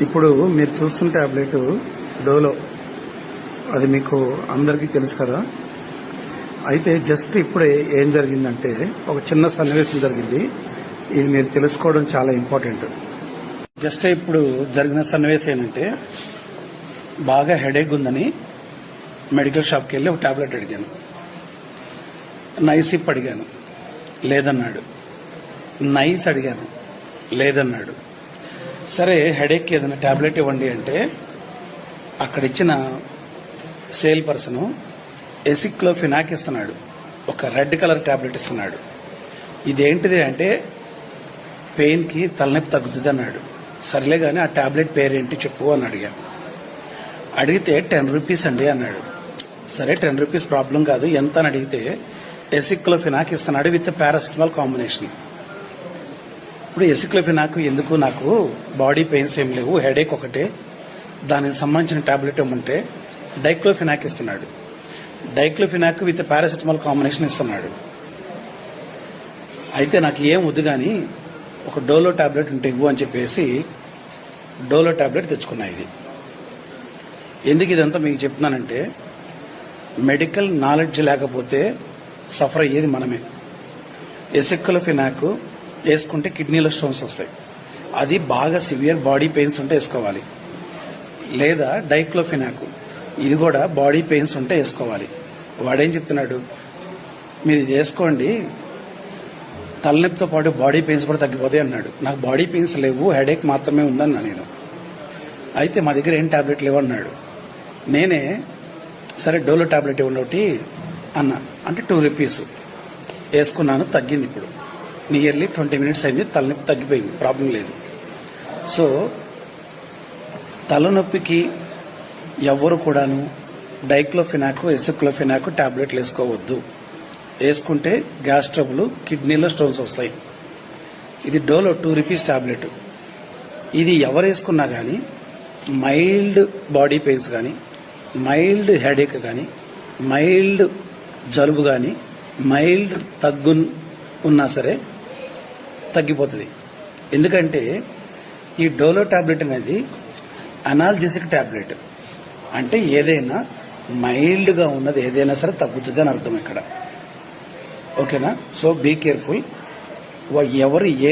ఇప్పుడు మీరు చూస్తున్న టాబ్లెట్ డోలో. అది మీకు అందరికీ తెలుసు కదా. అయితే జస్ట్ ఇప్పుడే ఏం జరిగిందంటే ఒక చిన్న సన్నివేశం జరిగింది. ఇది మీరు తెలుసుకోవడం చాలా ఇంపార్టెంట్. జస్ట్ ఇప్పుడు జరిగిన సన్నివేశం ఏంటంటే బాగా హెడేక్ ఉందని మెడికల్ షాప్కి వెళ్ళి ఒక టాబ్లెట్ అడిగాను. నైసిప్ అడిగాను. లేదన్నాడు. నైస్ అడిగాను. లేదన్నాడు. సరే హెడేక్ ఏదైనా టాబ్లెట్ ఇవ్వండి అంటే అక్కడ ఇచ్చిన సేల్ పర్సన్ ఎసిక్లోఫినాక్ ఇస్తున్నాడు. ఒక రెడ్ కలర్ టాబ్లెట్ ఇస్తున్నాడు. ఇదేంటిది అంటే పెయిన్కి తలనొప్పి తగ్గుతుంది అన్నాడు. సర్లే కానీ ఆ టాబ్లెట్ పేరేంటి చెప్పు అని అడిగాను అడిగితే టెన్ రూపీస్ అండి అన్నాడు. సరే టెన్ రూపీస్ ప్రాబ్లం కాదు. ఎంత అని అడిగితే ఎసిక్లోఫినాక్ ఇస్తున్నాడు విత్ పారాసిటమాల్ కాంబినేషన్ ఇప్పుడు ఎసిక్లోఫినాక్ ఎందుకు నాకు బాడీ పెయిన్స్ ఏం లేవు హెడేక్ ఒకటే. దానికి సంబంధించిన టాబ్లెట్ ఇవ్వమంటే డైక్లోఫినాక్ ఇస్తున్నాడు డైక్లోఫినాక్ విత్ పారాసిటమాల్ కాంబినేషన్ ఇస్తున్నాడు. అయితే నాకు ఏం వద్దు కానీ ఒక డోలో టాబ్లెట్ ఉంటే ఇవ్వు అని చెప్పేసి డోలో టాబ్లెట్ తెచ్చుకున్నా ఇది. ఎందుకు ఇదంతా మీకు చెప్తున్నానంటే మెడికల్ నాలెడ్జ్ లేకపోతే సఫర్ అయ్యేది మనమే. ఎసిక్లోఫినాక్ వేసుకుంటే కిడ్నీలో స్టోన్స్ వస్తాయి. అది బాగా సివియర్ బాడీ పెయిన్స్ ఉంటే వేసుకోవాలి. లేదా డైక్లోఫినాక్. ఇది కూడా బాడీ పెయిన్స్ ఉంటే వేసుకోవాలి. వాడేం చెప్తున్నాడు? మీరు ఇది వేసుకోండి. తలనొప్పితో పాటు బాడీ పెయిన్స్ కూడా తగ్గిపోతాయి అన్నాడు. నాకు బాడీ పెయిన్స్ లేవు హెడేక్ మాత్రమే ఉందన్నా నేను. అయితే మా దగ్గర ఏం టాబ్లెట్ లేవు అన్నాడు. నేనే సరే డోలో టాబ్లెట్ ఇవ్వండి ఒకటి అన్న. అంటే టూ రూపీస్. వేసుకున్నాను తగ్గింది ఇప్పుడు. నియర్లీ ట్వంటీ మినిట్స్ అయింది తలనొప్పి తగ్గిపోయింది ప్రాబ్లం లేదు. సో తలనొప్పికి ఎవ్వరు కూడాను డైక్లోఫినాక్ ఎసిక్లోఫినాక్ టాబ్లెట్లు వేసుకోవద్దు. వేసుకుంటే గ్యాస్ ట్రబుల్ కిడ్నీలో స్టోన్స్ వస్తాయి. ఇది డోలో టూ రూపీస్ టాబ్లెట్. ఇది ఎవరు వేసుకున్నా కానీ మైల్డ్ బాడీ పెయిన్స్ కానీ మైల్డ్ హెడేక్ కానీ మైల్డ్ జలుబు కానీ మైల్డ్ తగ్గు ఉన్నా సరే తగ్గిపోతుంది. ఎందుకంటే ఈ డోలో టాబ్లెట్ అనేది అనాల్జెసిక్ టాబ్లెట్. అంటే ఏదైనా మైల్డ్గా ఉన్నది ఏదైనా సరే తగ్గుతుంది అని అర్థం ఇక్కడ. ఓకేనా? So be careful. ఎవరు ఏ